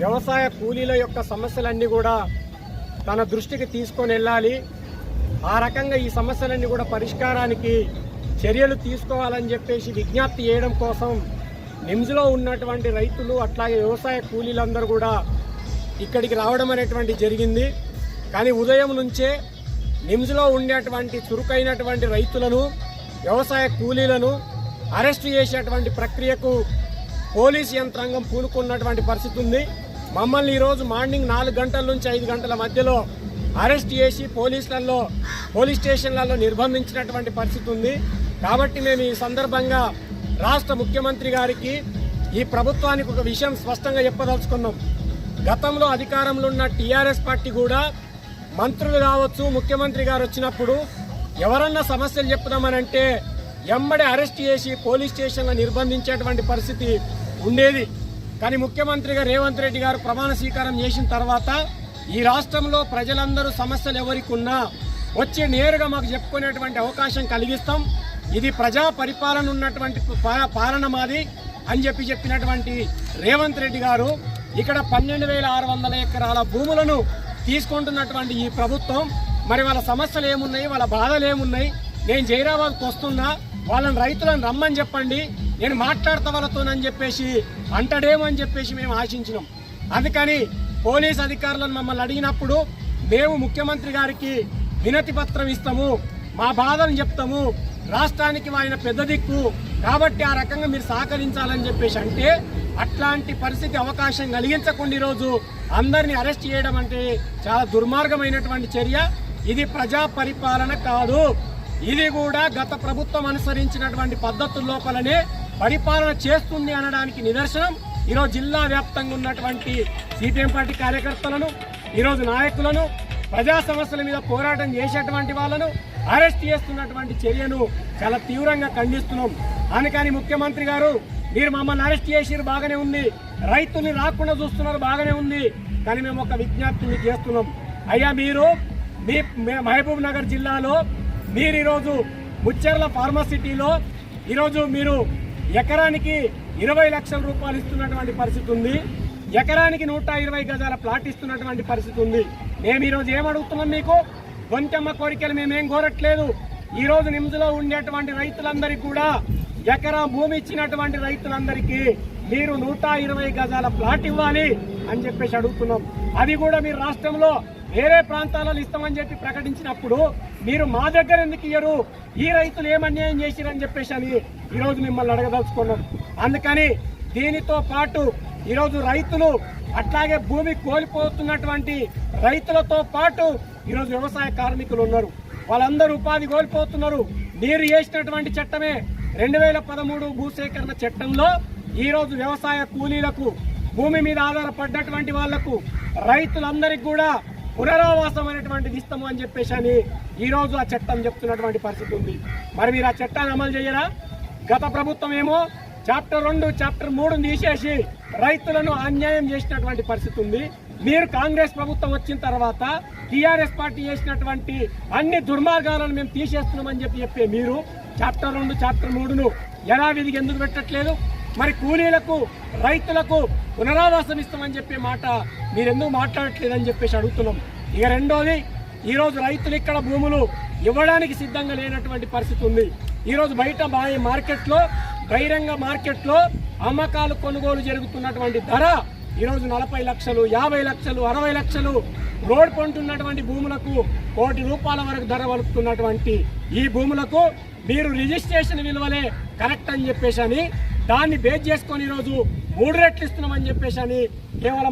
వ్యవసాయ కూలీల యొక్క సమస్యలన్నీ కూడా తన దృష్టికి తీసుకొని వెళ్ళాలి. ఆ రకంగా ఈ సమస్యలన్నీ కూడా పరిష్కారానికి చర్యలు తీసుకోవాలని చెప్పేసి విజ్ఞప్తి చేయడం కోసం నిమ్స్లో ఉన్నటువంటి రైతులు అట్లాగే వ్యవసాయ కూలీలందరూ కూడా ఇక్కడికి రావడం అనేటువంటి జరిగింది. కానీ ఉదయం నుంచే నిమ్స్లో ఉండేటువంటి చురుకైనటువంటి రైతులను వ్యవసాయ కూలీలను అరెస్టు చేసేటువంటి ప్రక్రియకు పోలీస్ యంత్రాంగం పూనుకున్నటువంటి పరిస్థితి ఉంది. మమ్మల్ని ఈరోజు మార్నింగ్ నాలుగు గంటల నుంచి ఐదు గంటల మధ్యలో అరెస్ట్ చేసి పోలీసులలో పోలీస్ స్టేషన్లలో నిర్బంధించినటువంటి పరిస్థితి ఉంది. కాబట్టి మేము ఈ సందర్భంగా రాష్ట్ర ముఖ్యమంత్రి గారికి ఈ ప్రభుత్వానికి ఒక విషయం స్పష్టంగా చెప్పదలుచుకున్నాం. గతంలో అధికారంలో ఉన్న టీఆర్ఎస్ పార్టీ కూడా మంత్రులు కావచ్చు ముఖ్యమంత్రి గారు వచ్చినప్పుడు ఎవరన్నా సమస్యలు చెప్దామనంటే ఎమ్మడే అరెస్ట్ చేసి పోలీస్ స్టేషన్లో నిర్బంధించేటువంటి పరిస్థితి ఉండేది. కానీ ముఖ్యమంత్రిగా రేవంత్ రెడ్డి గారు ప్రమాణ స్వీకారం చేసిన తర్వాత ఈ రాష్ట్రంలో ప్రజలందరూ సమస్యలు ఎవరికి ఉన్నా వచ్చి నేరుగా మాకు చెప్పుకునేటువంటి అవకాశం కలిగిస్తాం. ఇది ప్రజా పరిపాలన ఉన్నటువంటి పాలన మాది అని చెప్పి చెప్పినటువంటి రేవంత్ రెడ్డి గారు ఇక్కడ పన్నెండు వేల ఆరు వందల ఎకరాల భూములను తీసుకుంటున్నటువంటి ఈ ప్రభుత్వం. మరి వాళ్ళ సమస్యలు ఏమున్నాయి? వాళ్ళ బాధలు ఏమున్నాయి? నేను జైరాబాద్కి వస్తున్నా. వాళ్ళని రైతులను రమ్మని చెప్పండి. నేను మాట్లాడతా వాళ్ళతోనని చెప్పేసి అంటడేమో అని చెప్పేసి మేము ఆశించినాం. అందుకని పోలీస్ అధికారులను మమ్మల్ని అడిగినప్పుడు మేము ముఖ్యమంత్రి గారికి వినతి పత్రం ఇస్తాము మా బాధను చెప్తాము రాష్ట్రానికి ఆయన పెద్ద దిక్కు కాబట్టి ఆ రకంగా మీరు సహకరించాలని చెప్పేసి అంటే అట్లాంటి పరిస్థితి అవకాశం కలిగించకుండా ఈరోజు అందరినీ అరెస్ట్ చేయడం అంటే చాలా దుర్మార్గమైనటువంటి చర్య. ఇది ప్రజా పరిపాలన కాదు. ఇది కూడా గత ప్రభుత్వం అనుసరించినటువంటి పద్ధతుల లోపలనే పరిపాలన చేస్తుంది అనడానికి నిదర్శనం. ఈరోజు జిల్లా వ్యాప్తంగా ఉన్నటువంటి సిపిఎం పార్టీ కార్యకర్తలను ఈరోజు నాయకులను ప్రజా సమస్యల మీద పోరాటం చేసేటువంటి వాళ్ళను అరెస్ట్ చేస్తున్నటువంటి చర్యను చాలా తీవ్రంగా ఖండిస్తున్నాం. అందుకని ముఖ్యమంత్రి గారు మీరు మమ్మల్ని అరెస్ట్ చేసిరు బాగానే ఉంది. రైతుల్ని రాకుండా చూస్తున్నారు బాగానే ఉంది. కానీ మేము ఒక విజ్ఞప్తి మీకు చేస్తున్నాం. అయ్యా మీరు మీ మహబూబ్ నగర్ జిల్లాలో మీరు ఈరోజు ముచ్చెర్ల ఫార్మసిటీలో ఈరోజు మీరు ఎకరానికి ఇరవై లక్షల రూపాయలు ఇస్తున్నటువంటి పరిస్థితి ఉంది. ఎకరానికి నూట ఇరవై గజాల ప్లాట్ ఇస్తున్నటువంటి పరిస్థితి ఉంది. మేము ఈరోజు ఏమడుగుతున్నాం మీకు? గొంతెమ్మ కోరికలు మేమేం కోరట్లేదు. ఈరోజు నిమ్స్లో ఉండేటువంటి రైతులందరికీ కూడా ఎకరా భూమి ఇచ్చినటువంటి రైతులందరికీ మీరు నూట ఇరవై గజాల ప్లాట్ ఇవ్వాలి అని చెప్పేసి అడుగుతున్నాం. అది కూడా మీరు రాష్ట్రంలో వేరే ప్రాంతాలలో ఇస్తామని చెప్పి ప్రకటించినప్పుడు మీరు మా దగ్గర ఎందుకు ఇయ్యరు? ఈ రైతులు ఏం అన్యాయం చేసిరని చెప్పేసి అని ఈరోజు మిమ్మల్ని అడగదలుచుకున్నాం. అందుకని దీనితో పాటు ఈరోజు రైతులు అట్లాగే భూమి కోల్పోతున్నటువంటి రైతులతో పాటు ఈరోజు వ్యవసాయ కార్మికులు ఉన్నారు. వాళ్ళందరూ ఉపాధి కోల్పోతున్నారు. మీరు చేసినటువంటి చట్టమే రెండు వేల పదమూడు భూసేకరణ చట్టంలో ఈరోజు వ్యవసాయ కూలీలకు భూమి మీద ఆధారపడ్డటువంటి వాళ్ళకు రైతులందరికీ కూడా పునరావాసం అనేటువంటిది ఇస్తాము అని చెప్పేసి అని ఈరోజు ఆ చట్టం చెప్తున్నటువంటి పరిస్థితి ఉంది. మరి మీరు ఆ చట్టాన్ని అమలు చేయరా? గత ప్రభుత్వం ఏమో చాప్టర్ రెండు చాప్టర్ మూడు తీసేసి రైతులను అన్యాయం చేసినటువంటి పరిస్థితి ఉంది. మీరు కాంగ్రెస్ ప్రభుత్వం వచ్చిన తర్వాత టీఆర్ఎస్ పార్టీ చేసినటువంటి అన్ని దుర్మార్గాలను మేము తీసేస్తున్నామని చెప్పి చెప్పే మీరు చాప్టర్ రెండు చాప్టర్ మూడును యథావిధికి ఎందుకు పెట్టట్లేదు? మరి కూలీలకు రైతులకు పునరావాసం ఇస్తామని చెప్పే మాట మీరెందుకు మాట్లాడట్లేదని చెప్పేసి అడుగుతున్నాం. ఇక రెండోది ఈరోజు రైతులు ఇక్కడ భూములు ఇవ్వడానికి సిద్ధంగా లేనటువంటి పరిస్థితి ఉంది. ఈరోజు బయట బాయి మార్కెట్లో బహిరంగ మార్కెట్లో అమ్మకాలు కొనుగోలు జరుగుతున్నటువంటి ధర ఈరోజు నలభై లక్షలు యాభై లక్షలు అరవై లక్షలు రోడ్ కొంటున్నటువంటి భూములకు కోటి రూపాయల వరకు ధర వలుపుతున్నటువంటి ఈ భూములకు మీరు రిజిస్ట్రేషన్ విలువలే కరెక్ట్ అని చెప్పేసి అని దాన్ని బేస్ చేసుకొని ఈరోజు మూడు రెట్లు ఇస్తున్నామని చెప్పేసి అని కేవలం